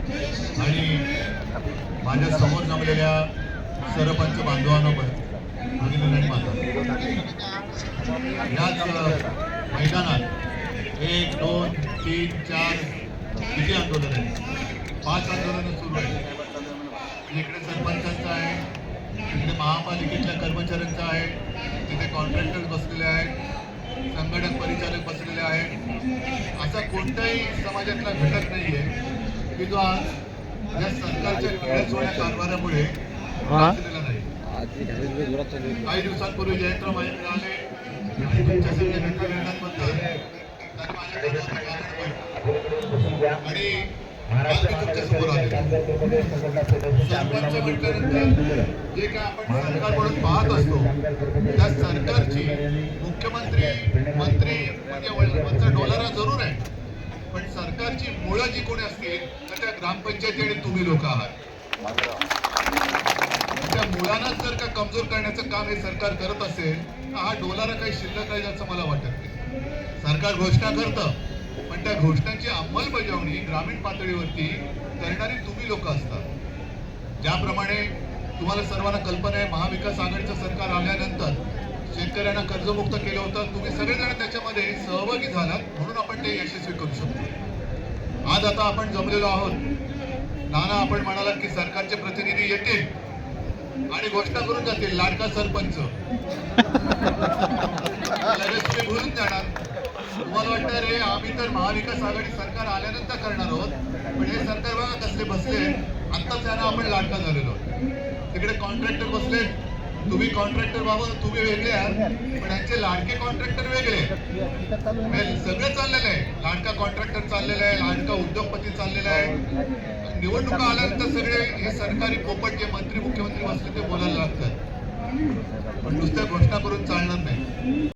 आणि माझ्यासमोर जमलेल्या सरपंच बांधवांना पण भगिनी आणि याच मैदानात एक दोन तीन चार किती आंदोलन आहे पाच आंदोलनं सुरू आहेत. इकडे सरपंचांचं आहे इकडे महापालिकेतल्या कर्मचाऱ्यांचं आहे तिथे कॉन्ट्रॅक्टर बसलेले आहेत संघटक परिचालक बसलेले आहेत. असा कोणताही समाजातला घटक नाही आहे की जो आज या सरकारच्या किळसवाण्या कारभारामुळे बसलेला नाही. काही दिवसांपूर्वी आणि तुमच्या सगळ्या. आणि जे काय आपण सरकार म्हणून पाहत असतो त्या सरकारची मुख्यमंत्री मंत्री म्हणजे डोलारा जरूर आहे. पण सरकारची मुळं जी कोणी असतील तर त्या ग्रामपंचायती आणि तुम्ही लोक आहात. त्या मुळांनाच जर का कमजोर करण्याचं काम हे सरकार करत असेल तर हा डोलारा काही शिल्लक राहील असं मला वाटत नाही. सरकार घोषणा करतं पण त्या घोषणांची अंमलबजावणी ग्रामीण पातळीवरती करणारी तुम्ही लोक असतात. ज्याप्रमाणे तुम्हाला सर्वांना कल्पना आहे महाविकास आघाडीचं सरकार आल्यानंतर शेतकऱ्यांना कर्जमुक्त केलं होतं तुम्ही सगळेजण त्याच्यामध्ये सहभागी झालात म्हणून आपण ते यशस्वी करू शकतो. आज आता आपण जमलेलो आहोत. नाना आपण म्हणालात की सरकारचे प्रतिनिधी येतील आणि घोषणा करून जातील लाडका सरपंच. लगेच तुम्ही भुलून जाणार तुम्हाला वाटतं रे आम्ही तर महाविकास आघाडी सरकार आल्यानंतर करणार आहोत पण हे सरकार बघा कसले बसले. आत्ताच त्यांना आपण लाडका झालेलो तिकडे कॉन्ट्रॅक्टर बसले तुम्ही कॉन्ट्रॅक्टर बाबा तुम्ही वेगळे आहात पण यांचे लाडके कॉन्ट्रॅक्टर वेगळे सगळं चाललेलं आहे. लाडका कॉन्ट्रॅक्टर चाललेला आहे लाडका उद्योगपती चाललेला आहे. निवडणुका आल्यानंतर सगळे हे सरकारी पोपट जे मंत्री मुख्यमंत्री बसले ते बोलायला लागतात. पण नुसत्या घोषणा करून चालणार नाही.